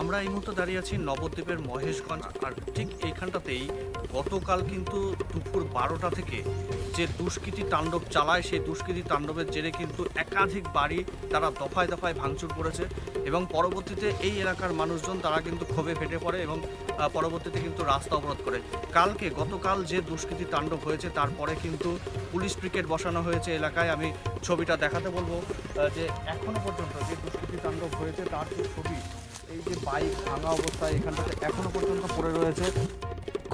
আমরা এই মুহূর্তে দাঁড়িয়ে আছি নবদ্বীপের মহেশগঞ্জ, আর ঠিক এইখানটাতেই গতকাল কিন্তু দুপুর বারোটা থেকে যে দুষ্কৃতী তাণ্ডব চালায়, সেই দুষ্কৃতী তাণ্ডবের জেরে কিন্তু একাধিক বাড়ি তারা দফায় দফায় ভাঙচুর করেছে এবং পরবর্তীতে এই এলাকার মানুষজন তারা কিন্তু ক্ষোভে ফেটে পড়ে এবং পরবর্তীতে কিন্তু রাস্তা অবরোধ করে। কালকে গতকাল যে দুষ্কৃতী তাণ্ডব হয়েছে, তারপরে কিন্তু পুলিশ ব্রিগেড বসানো হয়েছে এলাকায়। আমি ছবিটা দেখাতে বলব যে এখনও পর্যন্ত যে দুষ্কৃতি তাণ্ডব হয়েছে, তার যে ছবি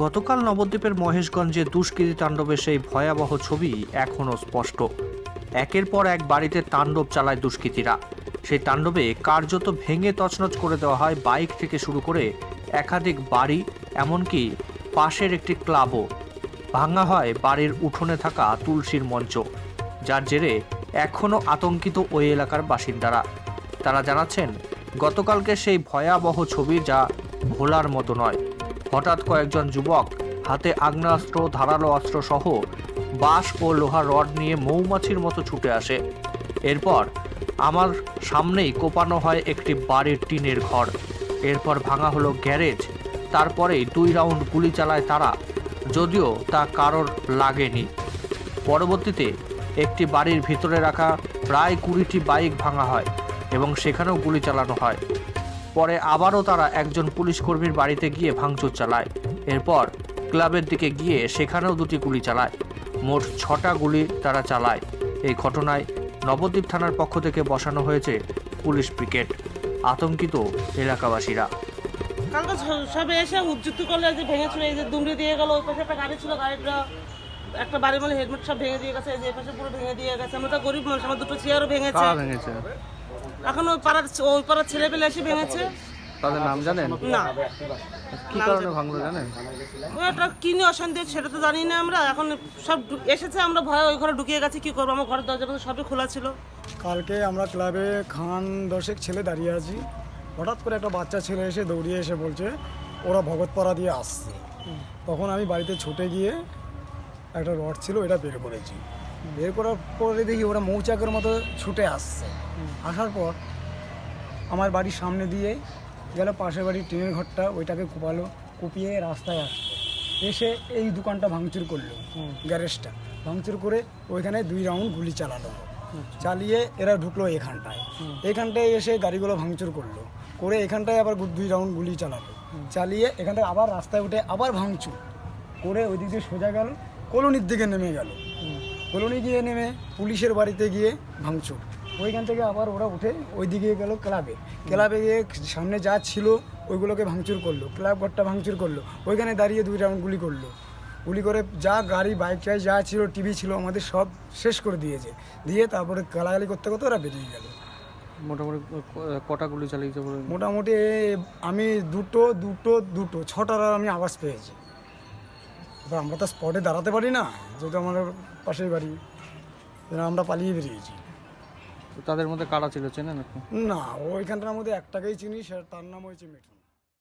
গতকাল নবদ্বীপের মহেশগঞ্জে দুষ্কৃতী তাণ্ডবের সেই ভয়াবহ ছবি এখনও স্পষ্ট। একের পর এক বাড়িতে তাণ্ডব চালায় দুষ্কৃতীরা। সেই তাণ্ডবে কার্যত ভেঙে তছনছ করে দেওয়া হয় বাইক থেকে শুরু করে একাধিক বাড়ি, এমনকি পাশের একটি ক্লাবও। ভাঙা হয় বাড়ির উঠোনে থাকা তুলসীর মঞ্চ, যার জেরে এখনও আতঙ্কিত ওই এলাকার বাসিন্দারা। তারা জানাচ্ছেন গতকালকে সেই ভয়াবহ ছবি যা ভোলার মতো নয়। হঠাৎ কয়েকজন যুবক হাতে আগ্নেয়াস্ত্র, ধারালো অস্ত্র সহ বাঁশ ও লোহার রড নিয়ে মৌমাছির মতো ছুটে আসে। এরপর আমার সামনেই কোপানো হয় একটি বাড়ির টিনের ঘর। এরপর ভাঙা হলো গ্যারেজ। তারপরেই দুই রাউন্ড গুলি চালায় তারা, যদিও তা কারোর লাগেনি। পরবর্তীতে একটি বাড়ির ভিতরে রাখা প্রায় কুড়িটি বাইক ভাঙা হয়। এবং সেখানেও গুলি চালানো হয়। পরে আবারও তারা একজন পুলিশ কর্মীর বাড়িতে গিয়ে ভাঙচুর চালায়। এরপর ক্লাবের দিকে গিয়ে সেখানেও দুটি গুলি চালায়। মোট ছটা গুলি তারা চালায়। এই ঘটনায় নবদ্বীপ থানার পক্ষ থেকে বসানো হয়েছে পুলিশ ব্রিগেড আতঙ্কিত এলাকাবাসীরা। কালকে সবে এসে উজ্জুক্ত করলে যে ভেঙেছিল এই যে দিয়ে গেল ওই পাশে একটা গাড়ি ছিল, গাড়িটা একটা বাড়ি মানে হেলমেট সব ভেঙে দিয়ে গেছে এই যে পাশে পুরো ভেঙে দিয়ে গেছে। আমরা তো গরিব মানুষ আমার দুটো চেয়ারও ভেঙেছে। ভেঙেছে। এখন ওই পাড়ার ওই পাড়ার ছেলে পেলে এসে ভেঙেছে। তাদের নাম জানেন? না। কি কারণে ভাঙলো জানেন? ওই একটা কিনে অশান্তি হচ্ছে সেটা তো জানি না আমরা। এখন সব ঢু- এসেছে আমরা ভয়ে ওই ঘরে ঢুকিয়ে গেছি কি করব? আমার ঘরের দরজা পর্যন্ত সবই খোলা ছিল। কালকে আমরা ক্লাবে খান দশেক ছেলে দাঁড়িয়ে আছি। হঠাৎ করে একটা বাচ্চা ছেলে এসে দৌড়িয়ে এসে বলছে ওরা ভগতপাড়া দিয়ে আসছে। তখন আমি বাড়িতে ছুটে গিয়ে একটা রড ছিল এটা বের করেছি। বের করার পরে দেখি ওরা মৌচাকের মতো ছুটে আসছে। আসার পর আমার বাড়ির সামনে দিয়ে গেল, পাশের বাড়ির টিনের ঘরটা ওইটাকে কুপালো, কুপিয়ে রাস্তায় আসলো। এসে এই দোকানটা ভাঙচুর করল, গ্যারেজটা। ভাঙচুর করে ওইখানে দুই রাউন্ড গুলি চালালো। চালিয়ে এরা ঢুকলো এখানটায়। এখানটায় এসে গাড়িগুলো ভাঙচুর করল। করে এখানটায় আবার দুই রাউন্ড গুলি চালালো। চালিয়ে এখানটায় আবার রাস্তায় উঠে আবার ভাঙচুর। করে ওই দিক দিয়ে সোজা গেল কলোনির দিকে নেমে গেল। কলোনি গিয়ে নেমে পুলিশের বাড়িতে গিয়ে ভাঙচুর। ওইখান থেকে আবার ওরা উঠে ওই দিকে গেল ক্লাবে। ক্লাবে গিয়ে সামনে যা ছিল ওইগুলোকে ভাঙচুর করল। ক্লাব ঘরটা ভাঙচুর করল। ওইখানে দাঁড়িয়ে দুই রাউন্ড গুলি করল। গুলি করে যা গাড়ি বাইক টাই যা ছিল টিভি ছিল আমাদের সব শেষ করে দিয়েছে। দিয়ে তারপরে গালাগালি করতে করতে ওরা বেরিয়ে গেল। মোটামুটি কটা গুলি চালিয়েছে মোটামুটি আমি দুটো দুটো দুটো ছটার আমি আওয়াজ পেয়েছি। এবার আমরা তো স্পটে দাঁড়াতে পারি না যেহেতু আমাদের পাশের বাড়ি আমরা পালিয়ে বেরিয়েছি। তাদের মধ্যে কারা ছিল চেনেন আপনি? না ওইখানটার মধ্যে একটাকেই চিনি সে তার নাম হয়েছে মিঠুন।